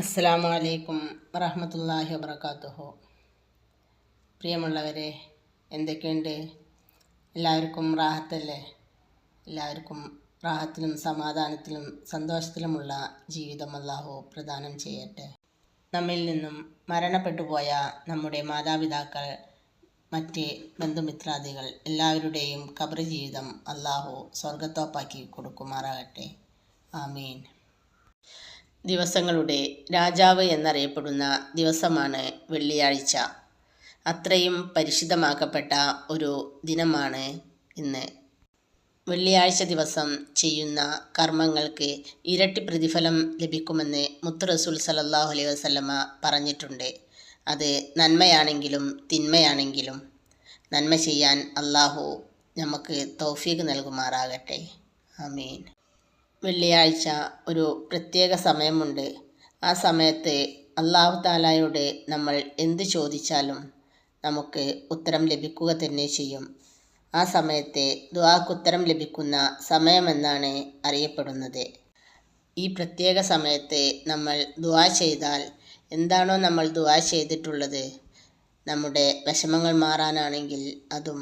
അസ്സലാമു അലൈക്കും വറഹമത്തല്ലാഹി വബർക്കാത്തുഹു പ്രിയമുള്ളവരെ എന്തൊക്കെയുണ്ട്? എല്ലാവർക്കും റാഹത്തല്ലേ? എല്ലാവർക്കും റാഹത്തിലും സമാധാനത്തിലും സന്തോഷത്തിലുമുള്ള ജീവിതം അല്ലാഹു പ്രദാനം ചെയ്യട്ടെ. നമ്മിൽ നിന്നും മരണപ്പെട്ടു പോയ നമ്മുടെ മാതാപിതാക്കൾ മറ്റ് ബന്ധുമിത്രാദികൾ എല്ലാവരുടെയും കബർ ജീവിതം അല്ലാഹു സ്വർഗത്തോപ്പാക്കി കൊടുക്കുമാറാകട്ടെ. ആമീൻ. ദിവസങ്ങളുടെ രാജാവ് എന്നറിയപ്പെടുന്ന ദിവസമാണ് വെള്ളിയാഴ്ച. അത്രയും പരിശുദ്ധമാക്കപ്പെട്ട ഒരു ദിനമാണ് ഇന്ന്. വെള്ളിയാഴ്ച ദിവസം ചെയ്യുന്ന കർമ്മങ്ങൾക്ക് ഇരട്ടി പ്രതിഫലം ലഭിക്കുമെന്ന് മുത്ത് റസൂൽ സലല്ലാഹു അലൈഹി വസല്ലമ പറഞ്ഞിട്ടുണ്ട്. അത് നന്മയാണെങ്കിലും തിന്മയാണെങ്കിലും നന്മ ചെയ്യാൻ അള്ളാഹു നമുക്ക് തൗഫീഖ് നൽകുമാറാകട്ടെ. ആമീൻ. വെള്ളിയാഴ്ച ഒരു പ്രത്യേക സമയമുണ്ട്. ആ സമയത്ത് അള്ളാഹു താലായോട് നമ്മൾ എന്ത് ചോദിച്ചാലും നമുക്ക് ഉത്തരം ലഭിക്കുക തന്നെ ചെയ്യും. ആ സമയത്തെ ദുവാക്കുത്തരം ലഭിക്കുന്ന സമയമെന്നാണ് അറിയപ്പെടുന്നത്. ഈ പ്രത്യേക സമയത്ത് നമ്മൾ ദുവാ ചെയ്താൽ എന്താണോ നമ്മൾ ദുവാ ചെയ്തിട്ടുള്ളത് നമ്മുടെ വിഷമങ്ങൾ മാറാനാണെങ്കിൽ അതും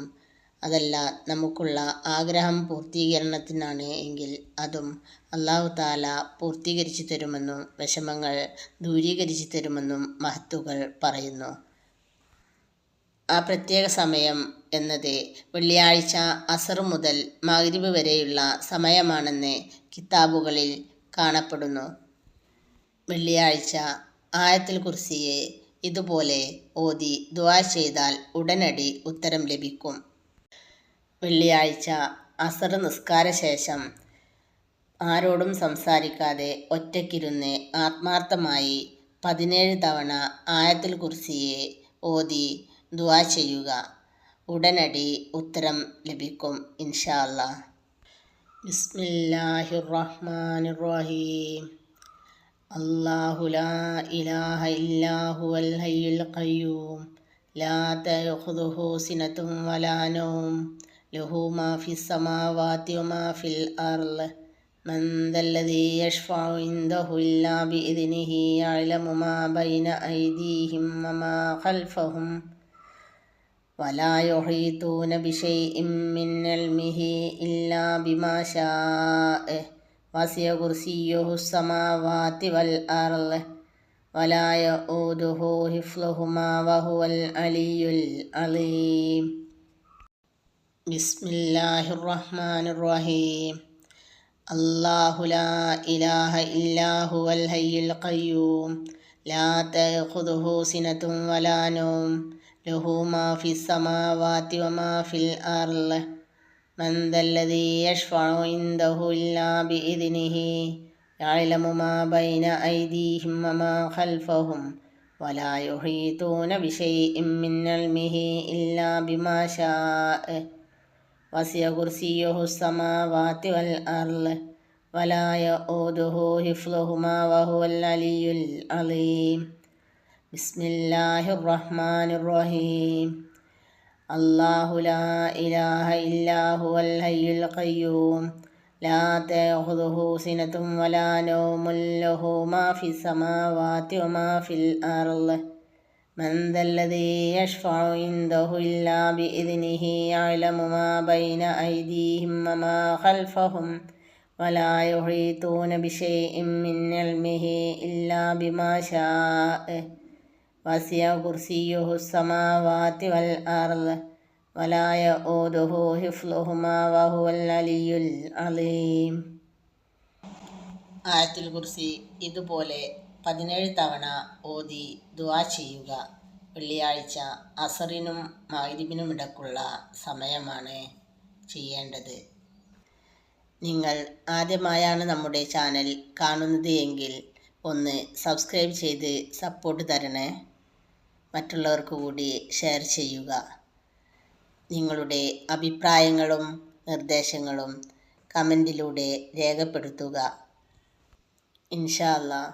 അതല്ല നമുക്കുള്ള ആഗ്രഹം പൂർത്തീകരണത്തിനാണ് എങ്കിൽ അതും അള്ളാഹു താല പൂർത്തീകരിച്ചു തരുമെന്നും വിഷമങ്ങൾ ദൂരീകരിച്ചു തരുമെന്നും മഹത്തുകൾ പറയുന്നു. ആ പ്രത്യേക സമയം എന്നത് വെള്ളിയാഴ്ച അസർ മുതൽ മഗ്രിബ് വരെയുള്ള സമയമാണെന്ന് കിതാബുകളിൽ കാണപ്പെടുന്നു. വെള്ളിയാഴ്ച ആയത്തിൽ കുർസിയെ ഇതുപോലെ ഓതി ദുആ ചെയ്താൽ ഉടനടി ഉത്തരം ലഭിക്കും. വെള്ളിയാഴ്ച അസർ നിസ്കാര ശേഷം ആരോടും സംസാരിക്കാതെ ഒറ്റയ്ക്കിരുന്ന് ആത്മാർത്ഥമായി പതിനേഴ് തവണ ആയത്തിൽ കുർസിയെ ഓതി ദുവാ ചെയ്യുക. ഉടനടി ഉത്തരം ലഭിക്കും ഇൻഷാ അല്ലാ ബിസ്മില്ലാഹിർ റഹീം അല്ലാഹു ലാ ഇലാഹ ഹയ്യുൽ ഖയ്യൂം. ലാ വലാ ലഹു മാ ഫിസ് സമാവാതി വമാ ഫിൽ അർള് من ذا الذي يشفع عنده إلا بإذنه يعلم ما بين أيديهم وما خلفهم ولا يحيطون بشيء من علمه إلا بما شاء وسع كرسيه السماوات والأرض ولا يؤوده حفظهما وهو العلي العظيم بسم الله الرحمن الرحيم الله لا إله إلا هو الحي القيوم لا تأخذه سنة ولا نوم له ما في السماوات وما في الأرض من ذا الذي يشفع عنده إلا بإذنه يعلم ما بين أيديهم وما خلفهم ولا يحيطون بشيء من علمه إلا بما شاء وسع كرسيه السماوات والأرض ولا يؤوده حفظهما وهو العلي العظيم بسم الله الرحمن الرحيم الله لا إله إلا هو الحي القيوم لا تأخذه سنة ولا نوم له ما في السماوات وما في الأرض من ذا الذي يشفع عنده إلا بإذنه يعلم ما بين أيديهم وما خلفهم ولا يحيطون بشيء من علمه إلا بما شاء وسع كرسيه السماوات والأرض ولا يؤوده حفظهما وهو العلي العظيم ആയത്തിൽ കുറിച്ച് ഇതുപോലെ പതിനേഴ് തവണ ഓതി ദുവാ ചെയ്യുക. വെള്ളിയാഴ്ച അസറിനും മഗ്രിബിനും ഇടക്കുള്ള സമയമാണ് ചെയ്യേണ്ടത്. നിങ്ങൾ ആദ്യമായാണ് നമ്മുടെ ചാനൽ കാണുന്നത് എങ്കിൽ ഒന്ന് സബ്സ്ക്രൈബ് ചെയ്ത് സപ്പോർട്ട് തരണേ. മറ്റുള്ളവർക്ക് കൂടി ഷെയർ ചെയ്യുക. നിങ്ങളുടെ അഭിപ്രായങ്ങളും നിർദ്ദേശങ്ങളും കമന്റിലൂടെ രേഖപ്പെടുത്തുക. ഇൻഷാ അല്ലാ